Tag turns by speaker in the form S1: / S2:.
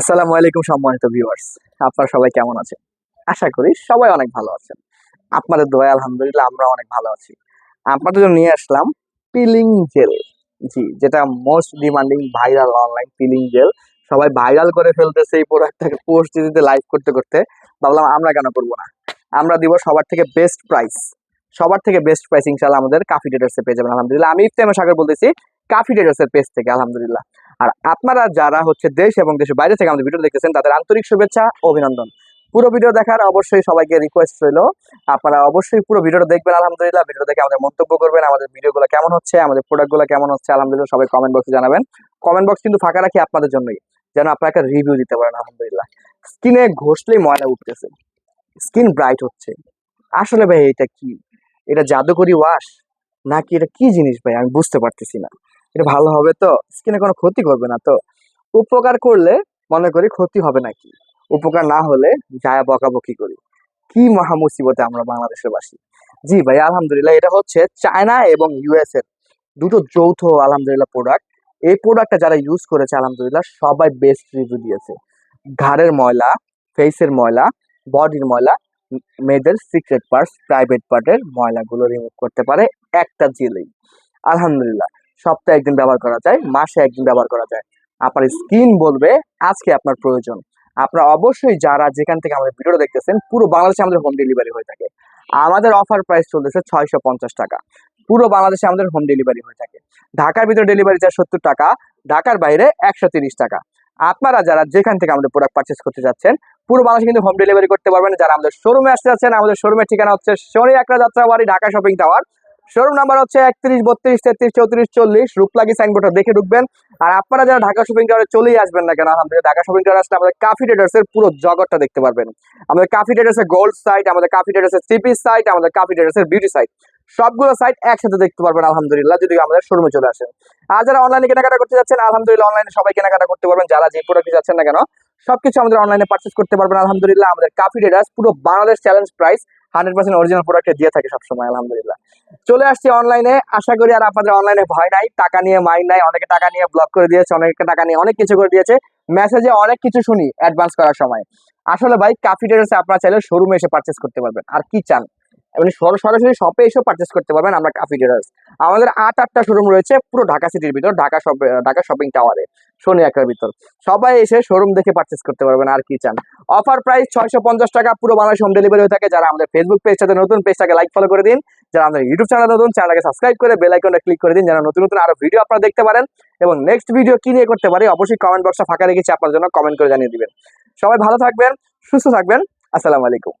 S1: আসসালামু আলাইকুম, সম্মানিত ভিউয়ার্স আপনারা সবাই কেমন আছেন? আশা করি সবাই অনেক ভালো আছেন। আপনাদের দোয়া আলহামদুলিল্লাহ আমরা অনেক ভালো আছি। আপনাদের জন্য নিয়ে আসলাম পিলিং জেল জি, যেটা most demanding viral online peeling gel সবাই ভাইরাল করে ফেলতেছে এই প্রোডাক্টটাকে পোস্ট দিতে লাইভ করতে করতে। ভাবলাম আমরা কেন করব না? আমরা দিব সবার থেকে বেস্ট প্রাইস সবার থেকে বেস্ট প্রাইস ইনশাল্লাহ আমাদের কাফি ডেটার্সে পেয়ে যাবেন আলহামদুলিল্লাহ, আমি ইফতেমা সাগর বলতেছি কাফি ডেটার্সের পেজ থেকে, আলহামদুলিল্লাহ। আর আপনারা যারা হচ্ছে দেশ এবং দেশের বাইরে থেকে আমাদের ভিডিও দেখতেছেন, তাদের আন্তরিক শুভেচ্ছা, অভিনন্দন। পুরো ভিডিও দেখার অবশ্যই সবাইকে রিকোয়েস্ট রইল। আপনারা অবশ্যই পুরো ভিডিওটা দেখবেন, আলহামদুলিল্লাহ। ভিডিও দেখে আমাদের মন্তব্য করবেন, আমাদের ভিডিওগুলো কেমন হচ্ছে, আমাদের প্রোডাক্টগুলো কেমন হচ্ছে, আলহামদুলিল্লাহ সবাই কমেন্ট বক্সে জানাবেন। কমেন্ট বক্স কিন্তু ফাঁকা রাখি আপনাদের জন্যই, যেন আপনারা একটা রিভিউ দিতে পারেন, আলহামদুলিল্লাহ। স্কিনে ঘষলেই ময়লা উঠতেছে। স্কিন ব্রাইট হচ্ছে। আসলে ভাই, এটা কি? এটা জাদুকরি ওয়াশ নাকি এটা কি জিনিস ভাই? আমি বুঝতে পারতেছি না। এটা ভালো হবে তো? স্কিনে কোনো ক্ষতি করবে না তো? উপকার করলে মনে করি ক্ষতি হবে নাকি? উপকার না হলে যায় বকাবকি করি। কি মহা মুসিবতে আমরা বাংলাদেশের বাসী জি ভাই, আলহামদুলিল্লাহ, এটা হচ্ছে চায়না এবং ইউএস এর দুটো যৌথ, আলহামদুলিল্লাহ প্রোডাক্ট এই প্রোডাক্টটা যারা ইউজ করেছে, আলহামদুলিল্লাহ, সবাই বেস্ট রিভিউ দিয়েছে। ঘাড়ের ময়লা ফেসের ময়লা বডির ময়লা, মেয়েদের সিক্রেট পার্টস প্রাইভেট পার্টের ময়লাগুলো রিমুভ করতে পারে একটা জেলেই আলহামদুলিল্লাহ। সপ্তাহে একদিন ব্যবহার করা যায়, মাসে একদিন ব্যবহার করা যায়। আপনার স্কিন বলবে আজকে আপনার প্রয়োজন। আপনারা অবশ্যই যারা যেখান থেকে আমাদের ভিডিওটা দেখতেছেন, পুরো বাংলাদেশে আমাদের হোম ডেলিভারি হয়ে থাকে। আমাদের অফার প্রাইস চলতেছে ছয়শো পঞ্চাশ টাকা। পুরো বাংলাদেশে আমাদের হোম ডেলিভারি হয়ে থাকে। ঢাকার ভিতরে ডেলিভারি চার্জ সত্তর টাকা, ঢাকার বাইরে একশো তিরিশ টাকা। আপনারা যারা যেখান থেকে আমাদের প্রোডাক্ট পারচেস করতে যাচ্ছেন, পুরো বাংলাদেশে কিন্তু হোম ডেলিভারি করতে পারবেন। যারা আমাদের শোরুমে আসতে যাচ্ছেন, আমাদের শোরুমের ঠিকানা হচ্ছে শনি একরা Jatrabari Dhaka shopping tower showroom number হচ্ছে একত্রিশ, বত্রিশ, তেত্রিশ, চৌত্রিশ, চল্লিশ। রূপলাগি সাইনবোর্ডটা দেখে ঢুকবেন। আর আপনারা যারা ঢাকা শপিং টাওয়ারে চলেই আসবেন না কেন, আলহামদুলিল্লাহ, ঢাকা শপিং টাওয়ারে আসলে আমাদের কাফি ট্রেডার্স এর পুরো জগৎটা দেখতে পারবেন। আমাদের কাফি ট্রেডার্স এর গোল্ড সাইট আমাদের কাফি ট্রেডার্স এর থ্রি সাইট আমাদের কাফি ট্রেডার্স এর বিউটি সাইট সবগুলো সাইট একসাথে দেখতে পারবেন, আলহামদুলিল্লাহ, যদি আমাদের শোরুমে চলে আসেন। আর যারা অনলাইনে কেনাকাটা করতে যাচ্ছেন, আলহামদুলিল্লাহ অনলাইনে সবাই কেনাকাটা করতে পারবেন। যারা যে প্রোডাক্ট যাচ্ছেন না কেন সবকিছু আমাদের অনলাইনে পারচেস করতে পারবেন, আলহামদুলিল্লাহ। আমাদের কাফি ট্রেডার্স পুরো Bangladesh challenge price hundred percent original প্রোডাক্টে দিয়ে থাকে সবসময়, আলহামদুলিল্লাহ। চলে আসছি অনলাইনে আশা করি আর আপনাদের অনলাইনে ভয় নাই, টাকা নিয়ে মাইন্ড নাই, অনেকে টাকা নিয়ে ব্লক করে দিয়েছে, অনেকে টাকা নিয়ে অনেক কিছু করে দিয়েছে। মেসেজে অনেক কিছু শুনি অ্যাডভান্স করার সময়। আসলে ভাই কাফি ট্রেডার্সে আপনারা চাইলে শোরুমে এসে পারচেস করতে পারবেন। আর কি চান? সর- সরাসরি শপে এসেও পারচেস করতে পারবেন আমরা কাফি ট্রেডার্স আমাদের আট আটটা শোরুম রয়েছে, পুরো ঢাকা সিটির ভিতর, ঢাকা শপ ঢাকা শপিং টাওয়ারে শনি একটার ভিতর। সবাই এসে শোরুম দেখে পারচেস করতে পারবেন, আর কি চান। অফার প্রাইস ছয়শো পঞ্চাশ টাকা, পুরো বাংলাদেশ হোম ডেলিভারি হয়ে থাকে। যারা আমাদের ফেসবুক পেজটাতে নতুন পেজটাকে লাইক ফলো করে দিন। যারা আমাদের ইউটিউব চ্যানেল নতুন চ্যানেলকে সাবস্ক্রাইব করে বেল আইকনটা ক্লিক করে দিন, যেন নতুন নতুন আরও ভিডিও আপনারা দেখতে পারেন। এবং নেক্সট ভিডিও কি নিয়ে করতে পারি, অবশ্যই কমেন্ট বক্সটা ফাঁকা রেখেছি, আপনার জন্য কমেন্ট করে জানিয়ে দিবেন। সবাই ভালো থাকবেন, সুস্থ থাকবেন, আসসালামু আলাইকুম।